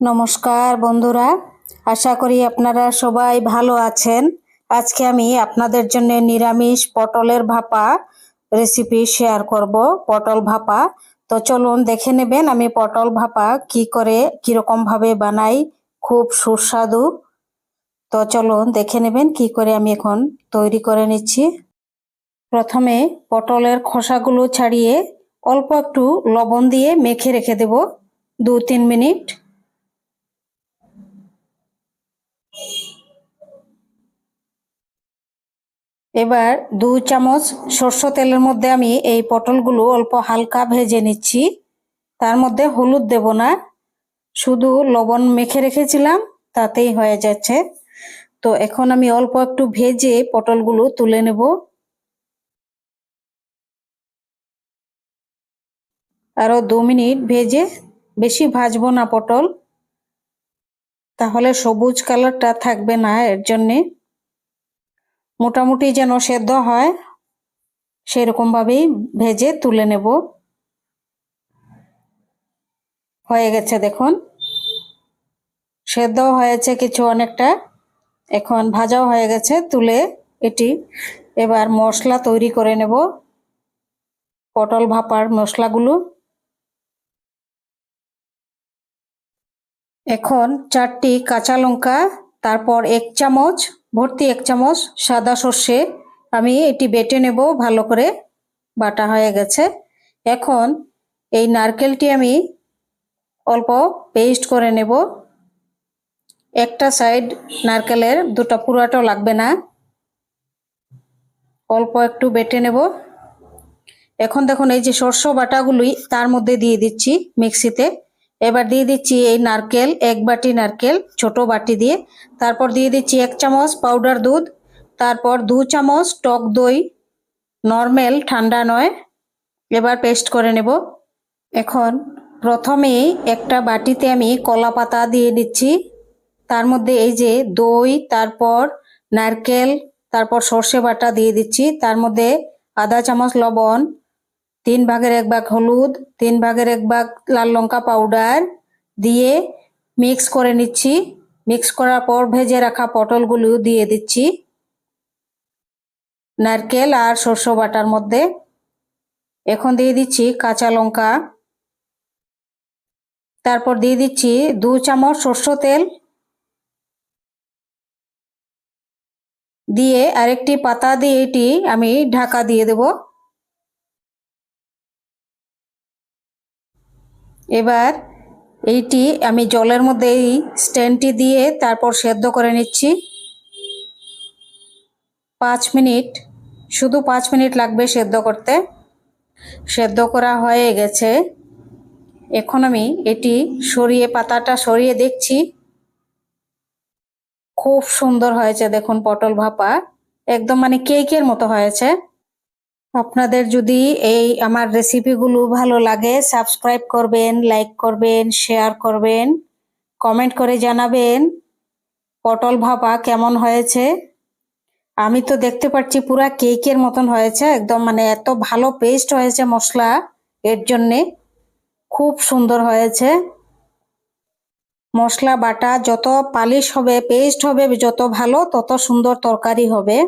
নমস্কার বন্ধুরা, আশা করি আপনারা সবাই ভালো আছেন। আজকে আমি আপনাদের জন্য নিরামিষ পটলের ভাপা রেসিপি শেয়ার করব, পটল ভাপা। তো চলুন দেখে নেবেন আমি পটল ভাপা কি করে কীরকম ভাবে বানাই, খুব সুস্বাদু। তো চলুন দেখে নেবেন কি করে আমি এখন তৈরি করে নিচ্ছি। প্রথমে পটলের খোসাগুলো ছাড়িয়ে অল্প একটু লবণ দিয়ে মেখে রেখে দেব দু তিন মিনিট। এবার দু চামচ সর্ষ তেলের মধ্যে আমি এই পটলগুলো অল্প হালকা ভেজে নিচ্ছি। তার মধ্যে হলুদ দেব না। শুধু লবণ মেখে রেখেছিলাম, তাতেই হয়ে যাচ্ছে। তো এখন আমি অল্প একটু ভেজে পটলগুলো তুলে নেব। আরও দু মিনিট ভেজে বেশি ভাজবো না পটল। তাহলে সবুজ কালারটা থাকবে না এর জন্যে। মোটামুটি যেন সেদ্ধ হয় সেরকম ভাবেই ভেজে তুলে নেব। হয়ে গেছে দেখুন। সেদ্ধ হয়েছে কিছু অনেকটা। এখন ভাজাও হয়ে গেছে, তুলে এটি এবার মশলা তৈরি করে নেব। পটল ভাপার মশলাগুলো। এখন চারটি কাঁচা লঙ্কা, তারপর এক চামচ ভর্তি এক চামচ সাদা সর্ষে। আমি এটি বেটে নেব, ভালো করে বাটা হয়ে গেছে। এখন এই নারকেলটি আমি অল্প পেস্ট করে নেব। একটা সাইড নারকেলের দুটো পুরাটাও লাগবে না। অল্প একটু বেটে নেব। এখন দেখুন, এই যে সর্ষ বাটাগুলোই তার মধ্যে দিয়ে দিচ্ছি মিক্সিতে। এবার দিয়ে দিচ্ছি এই নারকেল, এক বাটি নারকেল, ছোট বাটি দিয়ে। তারপর দিয়ে দিচ্ছি এক চামচ পাউডার দুধ, তারপর দু চামচ টক দই। নর্মেল, ঠান্ডা নয়। এবার পেস্ট করে নেব। এখন প্রথমেই একটা বাটিতে আমি কলা পাতা দিয়ে দিচ্ছি। তার মধ্যে এই যে দই, তারপর নারকেল, তারপর সর্ষে বাটা দিয়ে দিচ্ছি। তার মধ্যে আধা চামচ লবণ তিন ভাগের এক ভাগ হলুদ, তিন ভাগের এক ভাগ লাল লঙ্কা পাউডার দিয়ে মিক্স করে নিচ্ছি। মিক্স করার পর ভেজে রাখা পটলগুলো দিয়ে দিচ্ছি। নারকেল আর শস্য বাটার মধ্যে। এখন দিয়ে দিচ্ছি কাঁচা লঙ্কা। তারপর দিয়ে দিচ্ছি দু চামচ সর্ষ তেল। দিয়ে আরেকটি পাতা দিয়ে এটি আমি ঢাকা দিয়ে দেব। এবার এইটি আমি জলের মধ্যে এই স্ট্যান্ডটি দিয়ে তারপর সেদ্ধ করে নিচ্ছি। পাঁচ মিনিট, শুধু পাঁচ মিনিট লাগবে সেদ্ধ করতে। সেদ্ধ করা হয়ে গেছে। এখন আমি এটি সরিয়ে, পাতাটা সরিয়ে দেখছি। খুব সুন্দর হয়েছে দেখুন পটল ভাপা। একদম মানে কেকের মতো হয়েছে। আপনাদের যদি এই আমার রেসিপিগুলো ভালো লাগে সাবস্ক্রাইব করবেন লাইক করবেন শেয়ার করবেন কমেন্ট করে জানাবেন পটল ভাপা কেমন হয়েছে। আমি তো দেখতে পাচ্ছি পুরা কেকের মতন হয়েছে, একদম মানে এত ভালো পেস্ট হয়েছে মশলা, এর জন্যে খুব সুন্দর হয়েছে। মশলা বাটা যত পালিশ হবে পেস্ট হবে, যত ভালো তত সুন্দর তরকারি হবে।